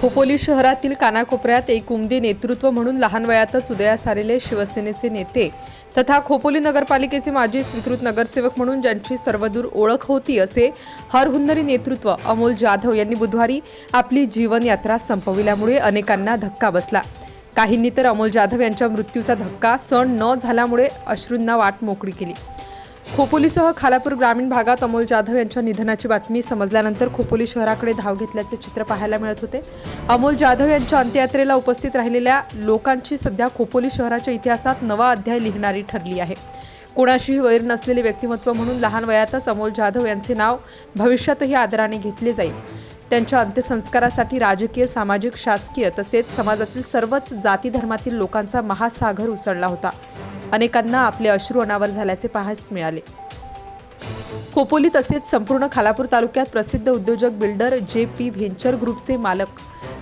खोपोली शहरातील कानाकोपऱ्यात एक उमदी नेतृत्व म्हणून लहान वयातच उदयास आलेले शिवसेनेचे नेते तथा खोपोली नगरपालिकेचे माजी स्वीकृत नगरसेवक म्हणून ज्यांची सर्वदूर ओळख होती असे हरहुन्नरी नेतृत्व अमोल जाधव यांनी बुधवारी आपली जीवनयात्रा संपविल्यामुळे अनेकांना धक्का बसला. काहींनी तर अमोल जाधव यांच्या मृत्यूचा धक्का सण न झाल्यामुळे अश्रूंना वाट मोकळी केली. खोपोलीसह खालापूर ग्रामीण भागात अमोल जाधव यांच्या निधनाची बातमी समजल्यानंतर खोपोली शहराकडे धाव घेतल्याचे चित्र पाहायला मिळत होते. अमोल जाधव यांच्या अंत्ययात्रेला उपस्थित राहिलेल्या लोकांची सध्या खोपोली शहराच्या इतिहासात नवा अध्याय लिहिणारी ठरली आहे. कोणाशीही वैर नसलेले व्यक्तिमत्व म्हणून लहान वयातच अमोल जाधव यांचे नाव भविष्यातही आदराने घेतले जाईल. त्यांच्या अंत्यसंस्कारासाठी राजकीय सामाजिक शासकीय तसेच समाजातील सर्वच जाती धर्मातील लोकांचा महासागर उसळला होता. अनेकांना आपले अश्रू अनावर झाल्याचे पाहायस मिळाले. खोपोली तसेच संपूर्ण खालापूर तालुक्यात प्रसिद्ध उद्योजक बिल्डर जे पी व्हेंचर ग्रुपचे मालक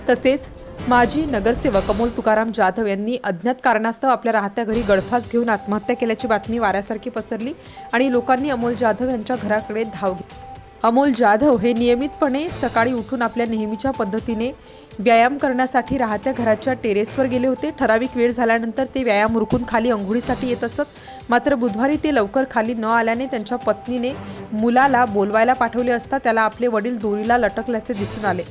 तसेच माजी नगरसेवक अमोल तुकाराम जाधव यांनी अज्ञात कारणास्तव आपल्या राहत्या घरी गळफास घेऊन आत्महत्या केल्याची बातमी वाऱ्यासारखी पसरली आणि लोकांनी अमोल जाधव यांच्या घराकडे धाव घेतली. अमोल जाधव हे नियमितपणे सकाळी उठून आपल्या नेहमीच्या पद्धतीने व्यायाम करण्यासाठी राहत्या घराच्या टेरेसवर गेले होते. ठराविक वेळ झाल्यानंतर ते व्यायाम उरकून खाली अंघोळीसाठी येत असत. मात्र बुधवारी ते लवकर खाली न आल्याने त्यांच्या पत्नीने मुलाला बोलवायला पाठवले असता त्याला आपले वडील दोरीला लटकल्याचे दिसून आले.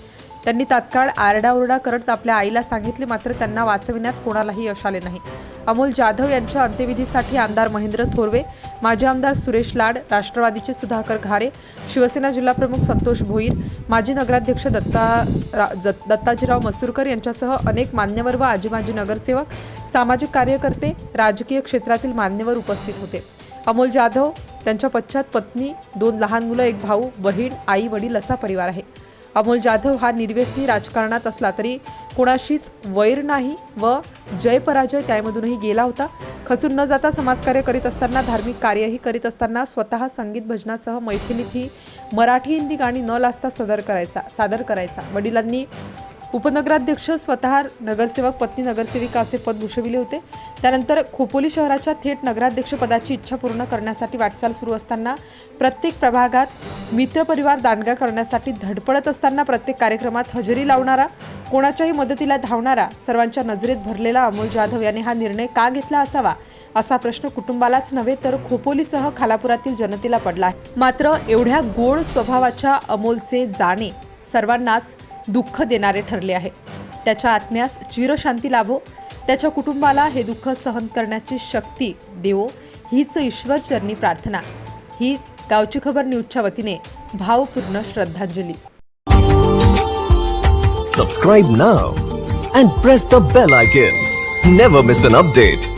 त्यांनी तात्काळ आरडाओरडा करत आपल्या आईला सांगितले मात्र त्यांना वाचविण्यात कोणालाही यश आले नाही. अमोल जाधव यांच्या अंत्यविधीसाठी आमदार महेंद्र थोरवे माजी आमदार सुरेश लाड राष्ट्रवादीचे सुधाकर घारे शिवसेना जिल्हाप्रमुख संतोष भोईर माजी नगराध्यक्ष दत्ता रा- दत्ताजीराव मसूरकर यांच्यासह अनेक मान्यवर व आजी माजी नगरसेवक सामाजिक कार्यकर्ते राजकीय क्षेत्रातील मान्यवर उपस्थित होते. अमोल जाधव त्यांच्या पश्चात पत्नी दोन लहान मुलं एक भाऊ बहीण आई वडील असा परिवार आहे. अमोल जाधव हा निर्व्यसनी राजकारणात असला तरी कुणाशीच वैर नाही व जय पराजय त्यामधूनही गेला होता. खचून न जाता समाजकार्य करीत असताना धार्मिक कार्यही करीत असताना स्वतः संगीत भजनासह मैफिलीतही मराठी हिंदी गाणी न लाजता सदर करायचा सादर करायचा. वडिलांनी उपनगराध्यक्ष स्वतः नगरसेवक पत्नी नगरसेविका असे पद भूषविले होते. त्यानंतर खोपोली शहराच्या थेट नगराध्यक्षपदाची इच्छा पूर्ण करण्यासाठी वाटचाल सुरू असताना प्रत्येक प्रभागात मित्रपरिवार दांडगा करण्यासाठी धडपडत असताना प्रत्येक कार्यक्रमात हजेरी लावणारा कोणाच्याही मदतीला धावणारा सर्वांच्या नजरेत भरलेला अमोल जाधव याने हा निर्णय का घेतला असावा असा प्रश्न कुटुंबालाच नव्हे तर खोपोलीसह खालापुरातील जनतेला पडला आहे. मात्र एवढ्या गोड स्वभावाच्या अमोलचे जाणे सर्वांनाच दुःख देणारे ठरले आहे. त्याच्या आत्म्यास चिरशांती लाभो. त्याच्या कुटुंबाला हे दुःख सहन करण्याची शक्ती देवो. हीच ईश्वरचरणी प्रार्थना. ही गावची खबर न्यूजच्या वतीने. भावपूर्ण श्रद्धांजली. Subscribe now and press the bell icon never miss an update